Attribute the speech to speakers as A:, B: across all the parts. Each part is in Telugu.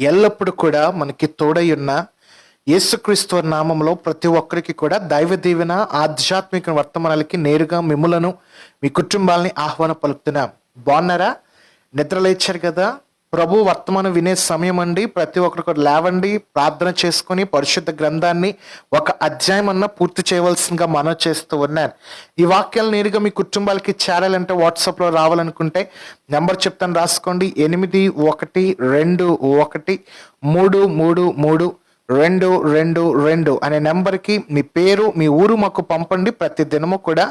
A: ఎల్లప్పుడూ కూడా మనకి తోడై ఉన్న యేసుక్రీస్తు నామంలో ప్రతి ఒక్కరికి కూడా దైవ దీవెన ఆధ్యాత్మిక వర్తమానాలకి నేరుగా మిమ్ములను మీ కుటుంబాలని ఆహ్వానం పలుకుతున్నాం. బాగున్నారా? నిద్రలేచారు కదా? ప్రభు వర్తమానం వినే సమయం అండి ప్రతి ఒక్కరికి లేవండి. ప్రార్థన చేసుకుని పరిశుద్ధ గ్రంథాన్ని ఒక అధ్యాయం అన్న పూర్తి చేయవలసిందిగా మనం చేస్తూ ఉన్నాను. ఈ వాక్యాలు నేరుగా మీ కుటుంబాలకి చేరాలంటే వాట్సాప్లో రావాలనుకుంటే నెంబర్ చెప్తాను రాసుకోండి. ఎనిమిది ఒకటి రెండు ఒకటి మూడు మూడు మూడు రెండు రెండు రెండు అనే నెంబర్కి మీ పేరు మీ ఊరు మాకు పంపండి. ప్రతి దినము కూడా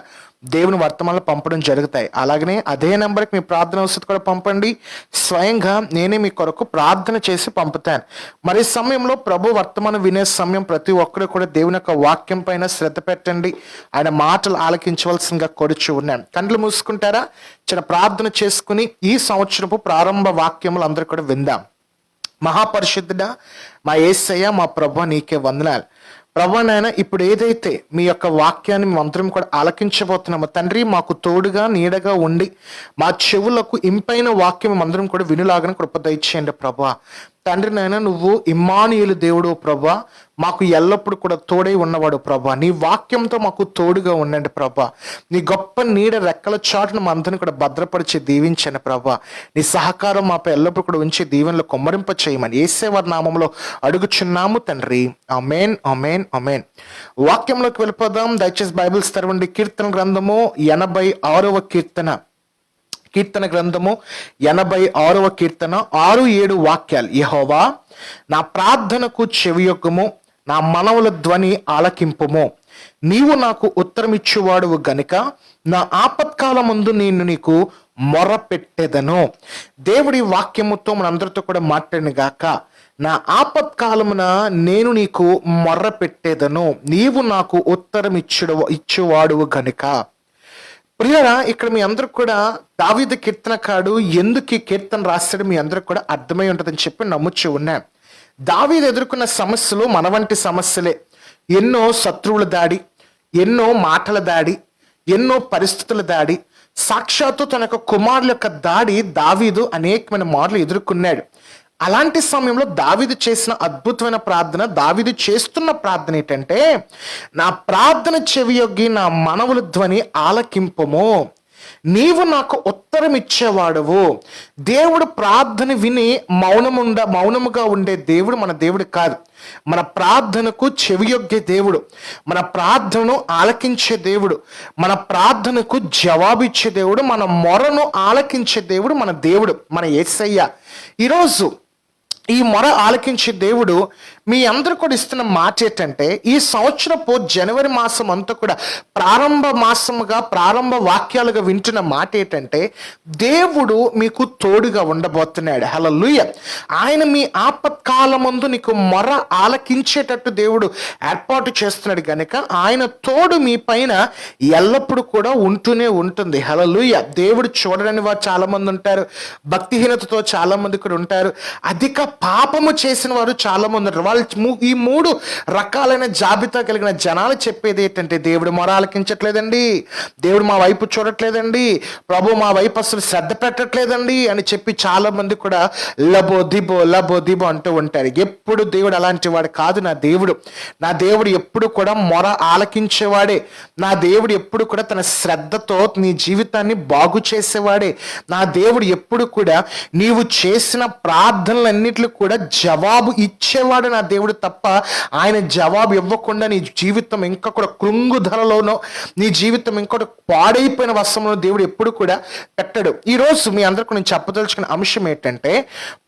A: దేవుని వర్తమానాలు పంపడం జరుగుతాయి. అలాగనే అదే నెంబర్కి మీ ప్రార్థన వసతి కూడా పంపండి. స్వయంగా నేనే మీ కొరకు ప్రార్థన చేసి పంపుతాను. మరి సమయంలో ప్రభు వర్తమానం వినే సమయం ప్రతి ఒక్కరు కూడా దేవుని యొక్క వాక్యం పైన శ్రద్ధ పెట్టండి. ఆయన మాటలు ఆలకించవలసిందిగా కొడుచు ఉన్నాను. కండ్లు మూసుకుంటారా? చిన్న ప్రార్థన చేసుకుని ఈ సంవత్సరపు ప్రారంభ వాక్యములు అందరూ కూడా విందాం. మహాపరిశుద్ధుడా మా ఏసయ్య మా ప్రభు నీకే వందనాలు. ప్రభా నాయన ఇప్పుడు ఏదైతే మీ యొక్క వాక్యాన్ని మంత్రం కూడా ఆలకించబోతున్నామో తండ్రి మాకు తోడుగా నీడగా ఉండి మా చెవులకు ఇంపైన వాక్యం మంత్రం కూడా వినులాగని కృప దయచేయండి ప్రభా. తండ్రి నాయన నువ్వు ఇమ్మానియులు దేవుడు ప్రభా. మాకు ఎల్లప్పుడు కూడా తోడై ఉన్నవాడు ప్రభా. నీ వాక్యంతో మాకు తోడుగా ఉండండి ప్రభా. నీ గొప్ప నీడ రెక్కల చాటును మా అందరిని కూడా భద్రపరిచి దీవించండి ప్రభా. నీ సహకారం మాపై ఎల్లప్పుడు కూడా ఉంచి దీవెనలు కొమ్మరింప చేయమని ఏసేవారి నామంలో అడుగుచున్నాము తండ్రి. అమేన్ అమేన్ అమేన్ వాక్యంలోకి వెళ్ళిపోదాం. దయచేసి బైబిల్స్ తెరవండి. కీర్తన గ్రంథము ఎనభై ఆరవ కీర్తన. కీర్తన గ్రంథము ఎనభై ఆరవ కీర్తన ఆరు ఏడు వాక్యాలు. యహోవా నా ప్రార్థనకు చెవియొగ్గము నా మనవుల ధ్వని ఆలకింపుము. నీవు నాకు ఉత్తరమిచ్చువాడువు గనుక నా ఆపత్కాల ముందు నేను నీకు మొర పెట్టెదను దేవుడి వాక్యముతో మనందరితో కూడా మాట్లాడిన గాక నా ఆపత్కాలమున నేను నీకు మొర్ర పెట్టేదను నీవు నాకు ఉత్తరం ఇచ్చుడు ఇచ్చేవాడువు గనుక. ప్రియరా ఇక్కడ మీ అందరూ కూడా దావీదు కీర్తనకాడు ఎందుకు ఈ కీర్తన రాస్తాడు మీ అందరికి కూడా అర్థమై ఉంటుందని చెప్పి నమ్ముచ్చు ఉన్నాం. దావీదు ఎదుర్కొన్న సమస్యలు మన వంటి సమస్యలే. ఎన్నో శత్రువుల దాడి ఎన్నో మాటల దాడి ఎన్నో పరిస్థితుల దాడి. సాక్షాత్తు తన యొక్క కుమారుల యొక్క దాడి దావీదు అనేకమైన మార్లు ఎదుర్కొన్నాడు. అలాంటి సమయంలో దావిదు చేసిన అద్భుతమైన ప్రార్థన దావిది చేస్తున్న ప్రార్థన ఏంటంటే నా ప్రార్థన చెవియొగ్గి నా మనవుల ధ్వని ఆలకింపము. నీవు నాకు ఉత్తరం ఇచ్చేవాడవు. దేవుడు ప్రార్థన విని మౌనముండ మౌనముగా ఉండే దేవుడు మన దేవుడు కాదు. మన ప్రార్థనకు చెవియొగ్గే దేవుడు. మన ప్రార్థనను ఆలకించే దేవుడు. మన ప్రార్థనకు జవాబిచ్చే దేవుడు. మన మొరను ఆలకించే దేవుడు మన దేవుడు మన ఏసయ్య. ఈరోజు ఈ మొర ఆలకించి దేవుడు మీ అందరూ కూడా ఇస్తున్న మాట ఏంటంటే ఈ సంవత్సరపు జనవరి మాసం అంతా కూడా ప్రారంభ మాసముగా ప్రారంభ వాక్యాలుగా వింటున్న మాట ఏంటంటే దేవుడు మీకు తోడుగా ఉండబోతున్నాడు. హలో లూయ ఆయన మీ ఆపత్కాలమందు నీకు మొర ఆలకించేటట్టు దేవుడు ఏర్పాటు చేస్తున్నాడు కనుక ఆయన తోడు మీ పైన ఎల్లప్పుడూ కూడా ఉంటూనే ఉంటుంది. హలో లూయ దేవుడు చూడని వారు చాలా మంది ఉంటారు. భక్తిహీనతతో చాలా మంది కూడా ఉంటారు. అధిక పాపము చేసిన వారు చాలా మంది ఉంటారు వాళ్ళు మూ- ఈ మూడు రకాలైన జాబితా కలిగిన జనాలు చెప్పేది ఏంటంటే దేవుడు మొర ఆలకించట్లేదండి. దేవుడు మా వైపు చూడట్లేదండి. ప్రభు మా వైపు అసలు శ్రద్ధ పెట్టట్లేదండి అని చెప్పి చాలా మంది కూడా లబో దిబో లబో దిబో అంటూ ఉంటారు. ఎప్పుడు దేవుడు అలాంటి వాడు కాదు నా దేవుడు. నా దేవుడు ఎప్పుడు కూడా మొర ఆలకించేవాడే. నా దేవుడు ఎప్పుడు కూడా తన శ్రద్ధతో నీ జీవితాన్ని బాగు చేసేవాడే. నా దేవుడు ఎప్పుడు కూడా నీవు చేసిన ప్రార్థనలన్నిటిలో కూడా జవాబు ఇచ్చేవాడు నా దేవుడు తప్ప ఆయన జవాబు ఇవ్వకుండా నీ జీవితం ఇంకా కూడా కృంగుధరలోనో నీ జీవితం ఇంకోటి పాడైపోయిన వస్త్రంలో దేవుడు ఎప్పుడు కూడా పెట్టడు. ఈ రోజు మీ అందరికీ నేను చెప్పదలుచుకున్న అంశం ఏంటంటే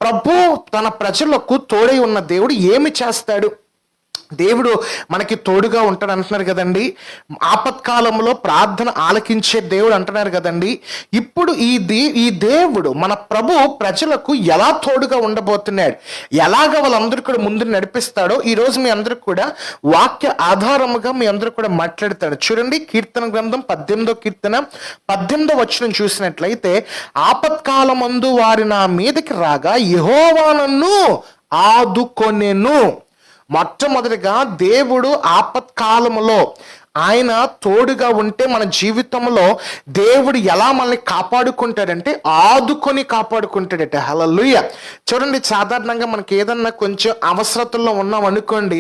A: ప్రభు తన ప్రజలకు తోడై ఉన్న దేవుడు ఏమి చేస్తాడు? దేవుడు మనకి తోడుగా ఉంటాడు అంటున్నారు కదండి. ఆపత్కాలంలో ప్రార్థన ఆలకించే దేవుడు అంటున్నారు కదండి. ఇప్పుడు ఈ దే ఈ దేవుడు మన ప్రభు ప్రజలకు ఎలా తోడుగా ఉండబోతున్నాడు? ఎలాగ వాళ్ళందరూ కూడా ముందు నడిపిస్తాడో ఈ రోజు మీ అందరూ కూడా వాక్య ఆధారముగా మీ అందరూ కూడా మాట్లాడతాడు చూడండి కీర్తన గ్రంథం పద్దెనిమిదో కీర్తన పద్దెనిమిదో వచ్చిన చూసినట్లయితే ఆపత్కాలమందు వారి నా మీదకి రాగా యహోవానన్ను ఆదుకొనెను. మొట్టమొదటిగా దేవుడు ఆపత్కాలములో ఆయన తోడుగా ఉంటే మన జీవితంలో దేవుడు ఎలా మనల్ని కాపాడుకుంటాడంటే ఆదుకొని కాపాడుకుంటాడట. హలలుయ చూడండి సాధారణంగా మనకి ఏదన్నా కొంచెం అవసరతల్లో ఉన్నాం అనుకోండి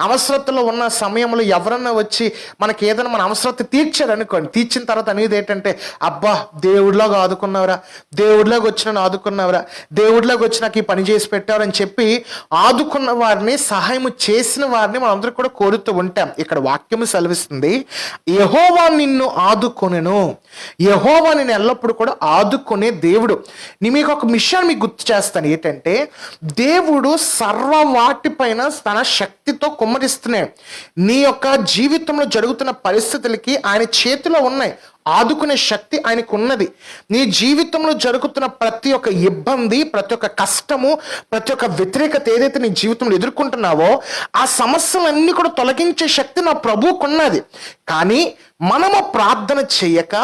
A: అవసరతలో ఉన్న సమయంలో ఎవరన్నా వచ్చి మనకి ఏదైనా మన అవసరత తీర్చారు అనుకోండి తీర్చిన తర్వాత అనేది ఏంటంటే అబ్బా దేవుడిలాగా ఆదుకున్నావురా దేవుడిలాగా వచ్చి నన్ను ఆదుకున్నావురా దేవుడిలాగా వచ్చి నాకు ఈ పని చేసి పెట్టారని చెప్పి ఆదుకున్న వారిని సహాయం చేసిన వారిని మనందరూ కూడా కోరుతూ ఉంటాం. ఇక్కడ వాక్యము సెలవిస్తుంది. యహోవా నిన్ను ఆదుకొనెను. యహోవా నేను ఎల్లప్పుడూ కూడా ఆదుకునే దేవుడు. నీ మీకు ఒక విషయాన్ని మీకు గుర్తు చేస్తాను. ఏంటంటే దేవుడు సర్వ వాటిపైన తన శక్తితో కుమ్మరిస్తున్నాడు. నీ యొక్క జీవితంలో జరుగుతున్న పరిస్థితులకి ఆయన చేతిలో ఉన్నాయి. ఆదుకునే శక్తి ఆయనకు ఉన్నది నీ జీవితంలో జరుగుతున్న ప్రతి ఒక్క ఇబ్బంది ప్రతి ఒక్క కష్టము ప్రతి ఒక్క వ్యతిరేకత ఏదైతే నీ జీవితంలో ఎదుర్కొంటున్నావో ఆ సమస్యలన్నీ కూడా తొలగించే శక్తి నా ప్రభువుకున్నది. కానీ మనము ప్రార్థన చేయక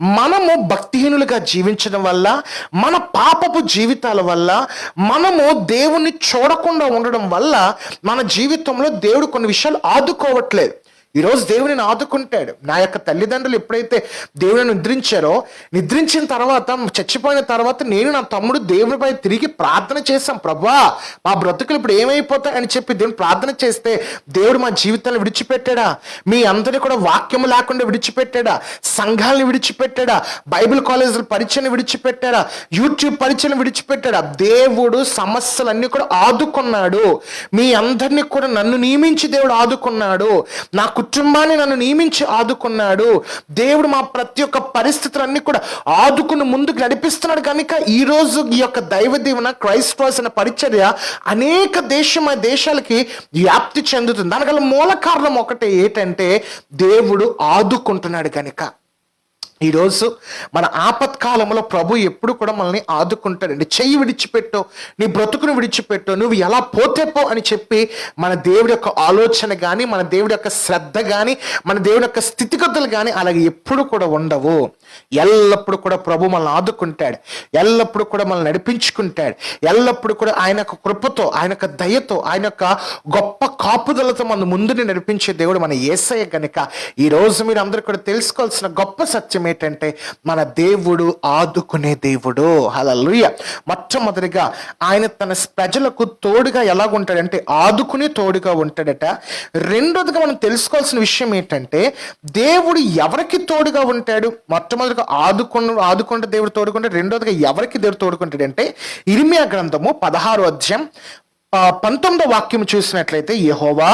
A: మనము భక్తిహీనులుగా జీవించడం వల్ల మన పాపపు జీవితాల వల్ల మనము దేవుణ్ణి చూడకుండా ఉండడం వల్ల మన జీవితంలో దేవుడు కొన్ని విషయాలు ఆదుకోవట్లేదు. ఈరోజు దేవుని ఆదుకుంటాడు. నా యొక్క తల్లిదండ్రులు ఎప్పుడైతే దేవుని నిద్రించారో నిద్రించిన తర్వాత చచ్చిపోయిన తర్వాత నేను నా తమ్ముడు దేవునిపై తిరిగి ప్రార్థన చేశాం. ప్రభా మా బ్రతుకులు ఇప్పుడు ఏమైపోతాయి అని చెప్పి దేవుని ప్రార్థన చేస్తే దేవుడు మా జీవితాన్ని విడిచిపెట్టాడా? మీ అందరినీ కూడా వాక్యం లేకుండా విడిచిపెట్టాడా? సంఘాలను విడిచిపెట్టాడా? బైబిల్ కాలేజీల పరిచయం విడిచిపెట్టాడా? యూట్యూబ్ పరిచయం విడిచిపెట్టాడా? దేవుడు సమస్యలన్నీ కూడా ఆదుకున్నాడు. మీ అందరినీ కూడా నన్ను నియమించి దేవుడు ఆదుకున్నాడు. నాకు కుటుంబాన్ని నన్ను నియమించి ఆదుకున్నాడు. దేవుడు మా ప్రతి ఒక్క పరిస్థితులన్నీ కూడా ఆదుకుని ముందుకు నడిపిస్తున్నాడు. కనుక ఈ రోజు ఈ యొక్క దైవ దీవెన క్రైస్ట్ అనే పరిచర్య అనేక దేశం దేశాలకి వ్యాప్తి చెందుతుంది. దానికల మూల కారణం ఒకటే ఏంటంటే దేవుడు ఆదుకుంటున్నాడు కనుక. ఈరోజు మన ఆపత్కాలంలో ప్రభు ఎప్పుడు కూడా మనల్ని ఆదుకుంటాడండి. చెయ్యి విడిచిపెట్టు నీ బ్రతుకును విడిచిపెట్టు నువ్వు ఎలా పోతే పో అని చెప్పి మన దేవుడి యొక్క ఆలోచన కానీ మన దేవుడి యొక్క శ్రద్ధ కానీ మన దేవుడి యొక్క స్థితిగతులు కానీ అలాగే ఎప్పుడు కూడా ఉండవు. ఎల్లప్పుడు కూడా ప్రభు మనల్ని ఆదుకుంటాడు. ఎల్లప్పుడు కూడా మనల్ని నడిపించుకుంటాడు. ఎల్లప్పుడు కూడా ఆయన యొక్క కృపతో ఆయన యొక్క దయతో ఆయన యొక్క గొప్ప కాపుదలతో మన ముందుని నడిపించే దేవుడు మన ఏసయ్య గనుక. ఈ రోజు మీరు అందరూ కూడా తెలుసుకోవాల్సిన గొప్ప సత్యమే ఏంటంటే మన దేవుడు ఆదుకునే దేవుడు. హలలుయ మొట్టమొదటిగా ఆయన తన ప్రజలకు తోడుగా ఎలాగుంటాడంటే ఆదుకునే తోడుగా ఉంటాడట. రెండోదిగా మనం తెలుసుకోవాల్సిన విషయం ఏంటంటే దేవుడు ఎవరికి తోడుగా ఉంటాడు? మొట్టమొదటిగా ఆదుకున్న ఆదుకుంటే దేవుడు తోడుకుంటే రెండోదిగా ఎవరికి దేవుడు తోడుకుంటాడంటే ఇరిమియా గ్రంథము పదహారు అధ్యాయం పంతొమ్మిదో వాక్యం చూసినట్లయితే యెహోవా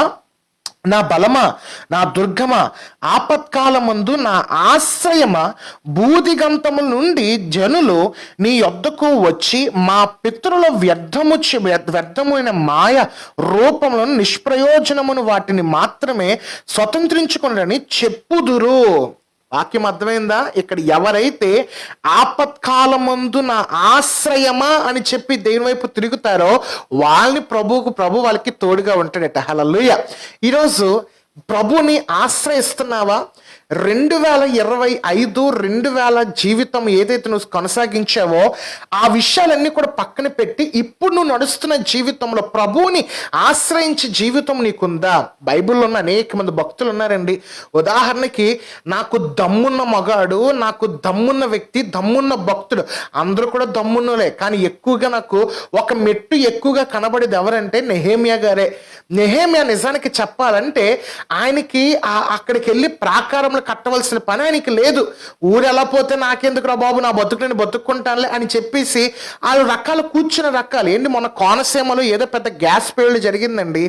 A: నా బలమా? నా దుర్గమా? ఆపత్కాలమందు నా ఆశ్రయమా? భూదిగంతము నుండి జనులు నీ యొద్దకు వచ్చి మా పితరుల వ్యర్థము వ్యర్థమైన మాయ రూపంలో నిష్ప్రయోజనమును వాటిని మాత్రమే స్వతంత్రించుకున్నారని చెప్పుదురు. వాక్యం అర్థమైందా? ఇక్కడ ఎవరైతే ఆపత్కాలమందు నా ఆశ్రయమా అని చెప్పి దేవుని వైపు తిరుగుతారో వాళ్ళని ప్రభువుకు ప్రభు వాళ్ళకి తోడుగా ఉంటాడట. హలలుయ ఈరోజు ప్రభుని ఆశ్రయిస్తున్నావా? రెండు వేల ఇరవై ఐదు రెండు వేల జీవితం ఏదైతే నువ్వు కొనసాగించావో ఆ విషయాలన్నీ కూడా పక్కన పెట్టి ఇప్పుడు నువ్వు నడుస్తున్న జీవితంలో ప్రభువుని ఆశ్రయించే జీవితం నీకుందా? బైబిల్లో ఉన్న అనేక మంది భక్తులు ఉన్నారండి. ఉదాహరణకి నాకు దమ్మున్న మగాడు నాకు దమ్మున్న వ్యక్తి దమ్మున్న భక్తుడు అందరూ కూడా దమ్మున్నలే కానీ ఎక్కువగా నాకు ఒక మెట్టు ఎక్కువగా కనబడేది ఎవరంటే నెహేమియా గారే. నెహేమియా నిజానికి చెప్పాలంటే ఆయనకి అక్కడికి వెళ్ళి ప్రాకారంలో కట్టవలసిన పని ఆయనకి లేదు. ఊరు ఎలా పోతే నాకెందుకు రా బాబు నా బతుకు నేను బతుక్కుంటానులే అని చెప్పేసి వాళ్ళు రకాలు కూర్చున్న రకాలు. ఏంటి మొన్న కోనసీమలో ఏదో పెద్ద గ్యాస్ పేళ్ళు జరిగిందండి.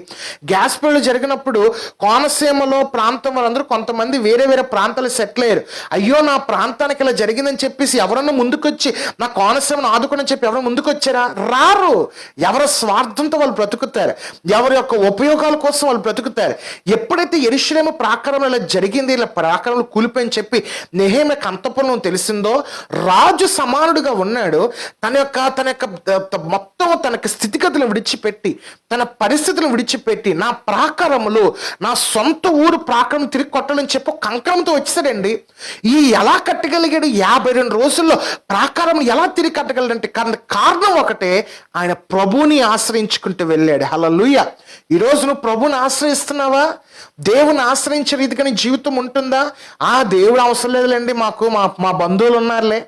A: గ్యాస్ పేళ్ళు జరిగినప్పుడు కోనసీమలో ప్రాంతం వాళ్ళందరూ కొంతమంది వేరే వేరే ప్రాంతాలు సెటిల్ అయ్యారు. అయ్యో నా ప్రాంతానికి ఇలా జరిగిందని చెప్పేసి ఎవరన్నా ముందుకొచ్చి నా కోనసీమను ఆదుకుని చెప్పి ఎవరైనా ముందుకొచ్చారా? రారు. ఎవరి స్వార్థంతో వాళ్ళు బ్రతుకుతారు. ఎవరి యొక్క ఉపయోగాల కోసం వాళ్ళు బ్రతుకుతారు. ఎప్పుడైతే ఎరుషులేము ప్రాకారం ఇలా జరిగింది ఇలా ప్రా కూలిపోయి కూలిపోయని చెప్పి నెహేమియాకి అంతపురం తెలిసిందో రాజు సమానుడిగా ఉన్నాడు. తన యొక్క తన యొక్క మొత్తం తనకి స్థితిగతులు విడిచిపెట్టి తన పరిస్థితులు విడిచిపెట్టి నా ప్రాకారములు నా సొంత ఊరు ప్రాకారం తిరిగి కొట్టాలని చెప్పి ఒక కంకణంతో వచ్చేసాడండి. ఈ ఎలా కట్టగలిగాడు? యాభై రెండు రోజుల్లో ప్రాకారం ఎలా తిరిగి కట్టగలడంటే కారణం కారణం ఒకటే ఆయన ప్రభువుని ఆశ్రయించుకుంటూ వెళ్ళాడు. హల్లెలూయా. ఈ రోజు నువ్వు ప్రభుని ఆశ్రయిస్తున్నావా? దేవుని ఆశ్రయించే రీతిగా నీ జీవితం ఉంటుందా? ఆ దేవుడు అవసరం లేదులేండి. మాకు మా మా బంధువులు ఉన్నారులే.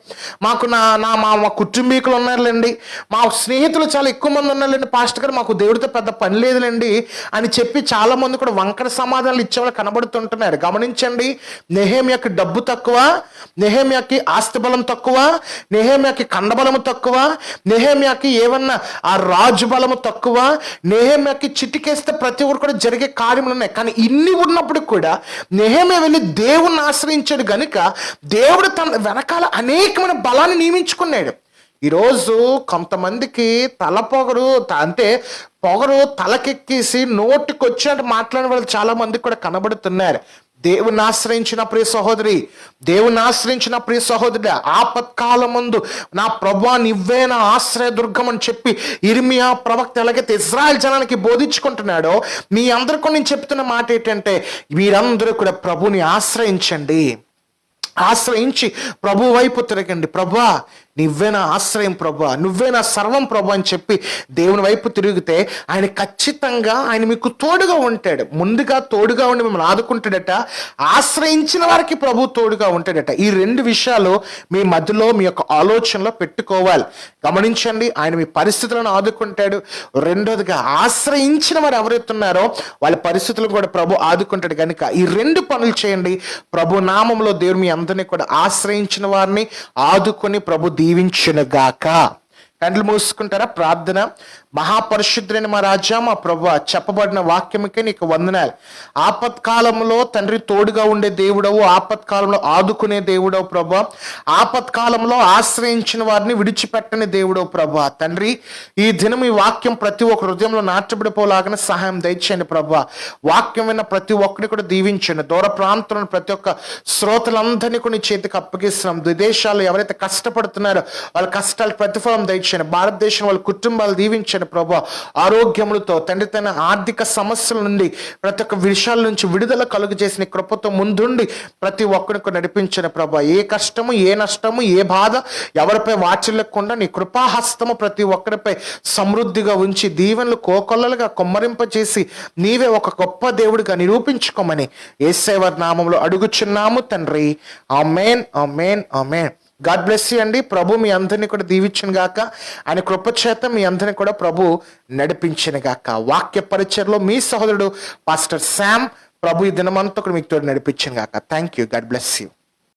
A: మాకు నా నా మా మా కుటుంబీకులు ఉన్నారులేండి. మా స్నేహితులు చాలా ఎక్కువ మంది ఉన్నారులేండి. పాస్టర్ గారు మాకు దేవుడితో పెద్ద పని లేదులేండి అని చెప్పి చాలా మంది కూడా వంకర సమాధానాలు ఇచ్చేవాళ్ళు కనబడుతుంటున్నారు. గమనించండి. నెహేమియాకి డబ్బు తక్కువ నెహేమియాకి ఆస్తి బలం తక్కువ నెహేమియాకి కండబలము తక్కువ నెహేమియాకి ఏమన్నా ఆ రాజు బలము తక్కువ నెహేమియాకి చిటికేస్తే ప్రతి ఒక్కరు కూడా జరిగే కార్యములు ఉన్నాయి. కానీ ఇన్ని ఉన్నప్పుడు కూడా నెహేమియా వెళ్ళి దేవుణ్ణి ఆశ్రయించాడు గనుక దేవుడు తన వెనకాల అనేకమైన బలాన్ని నియమించుకున్నాడు. ఈరోజు కొంతమందికి తల పొగరు అంటే పొగరు తలకెక్కేసి నోటికి వచ్చినట్టు మాట్లాడిన వాళ్ళు చాలా మంది కూడా కనబడుతున్నారు. దేవుని ఆశ్రయించిన ప్రియ సహోదరి దేవుని ఆశ్రయించిన ప్రియ సహోదరి ఆపత్కాలం ముందు నా ప్రభా నివ్వే నా ఆశ్రయ దుర్గం అని చెప్పి ఇర్మియా ప్రవక్త ఎలాగైతే ఇజ్రాయెల్ జనానికి బోధించుకుంటున్నాడో మీ అందరికీ నేను చెప్తున్న మాట ఏంటంటే మీరందరూ కూడా ప్రభుని ఆశ్రయించండి. ఆశ్రయించి ప్రభు వైపు తిరగండి. ప్రభా నువ్వే నా ఆశ్రయం ప్రభా నువ్వే నా సర్వం ప్రభు అని చెప్పి దేవుని వైపు తిరిగితే ఆయన ఖచ్చితంగా ఆయన మీకు తోడుగా ఉంటాడు. ముందుగా తోడుగా ఉండి మిమ్మల్ని ఆదుకుంటాడట. ఆశ్రయించిన వారికి ప్రభు తోడుగా ఉంటాడట. ఈ రెండు విషయాలు మీ మధ్యలో మీ యొక్క ఆలోచనలో పెట్టుకోవాలి. గమనించండి ఆయన మీ పరిస్థితులను ఆదుకుంటాడు. రెండోదిగా ఆశ్రయించిన వారు ఎవరైతే ఉన్నారో వాళ్ళ పరిస్థితులను కూడా ప్రభు ఆదుకుంటాడు కనుక ఈ రెండు పనులు చేయండి. ప్రభు నామంలో దేవుడు మీ అందరినీ కూడా ఆశ్రయించిన వారిని ఆదుకొని ప్రభు దీవించునుగాక కండ్లు మూసుకుంటారా? ప్రార్థన. మహాపరిశుద్ధుని మా రాజా మా ప్రభు చెప్పబడిన వాక్యముకే నీకు వందనాలు. ఆపత్కాలంలో తండ్రి తోడుగా ఉండే దేవుడవు ఆపత్కాలంలో ఆదుకునే దేవుడవు ప్రభు. ఆపత్కాలంలో ఆశ్రయించిన వారిని విడిచిపెట్టని దేవుడవు ప్రభు. తండ్రి ఈ దినం ఈ వాక్యం ప్రతి ఒక్క హృదయంలో నాటబడిపోలాగానే సహాయం దయచేయండి ప్రభు. వాక్యం విన్న ప్రతి ఒక్కరిని కూడా దీవించండి. దూర ప్రాంతంలో ప్రతి ఒక్క శ్రోతలందరినీ కొన్ని చేతికి అప్పగిస్తున్నాం. విదేశాల్లో ఎవరైతే కష్టపడుతున్నారో వాళ్ళ కష్టాలు ప్రతిఫలం దయచేయండి. భారతదేశం వాళ్ళ కుటుంబాలు దీవించండి ప్రభా. ఆరోగ్యములతో తండ్రి తన ఆర్థిక సమస్యల నుండి ప్రతి ఒక్క విషయాల నుంచి విడుదల కలుగు చేసిన కృపతో ముందుండి ప్రతి ఒక్కరికి నడిపించిన ప్రభా. ఏ కష్టము ఏ నష్టము ఏ బాధ ఎవరిపై వాచిల్లకుండా నీ కృపాహస్తము ప్రతి ఒక్కరిపై సమృద్ధిగా ఉంచి దీవెనలు కోకొల్లలుగా కొమ్మరింపచేసి నీవే ఒక గొప్ప దేవుడిగా నిరూపించుకోమని ఏసేవర్ నామంలో అడుగుచున్నాము తండ్రి. Amen amen amen. God bless you అండి. ప్రభు మీ అందరిని కూడా దీవించిన గాక. ఆయన కృపచేత మీ అందరిని కూడా ప్రభు నడిపించిన గాక. వాక్య పరిచయలో మీ సహోదరుడు పాస్టర్ శామ్ ప్రభు ఈ దినమంతా కూడా మీకు తోడు నడిపించిన గాక. Thank you God bless you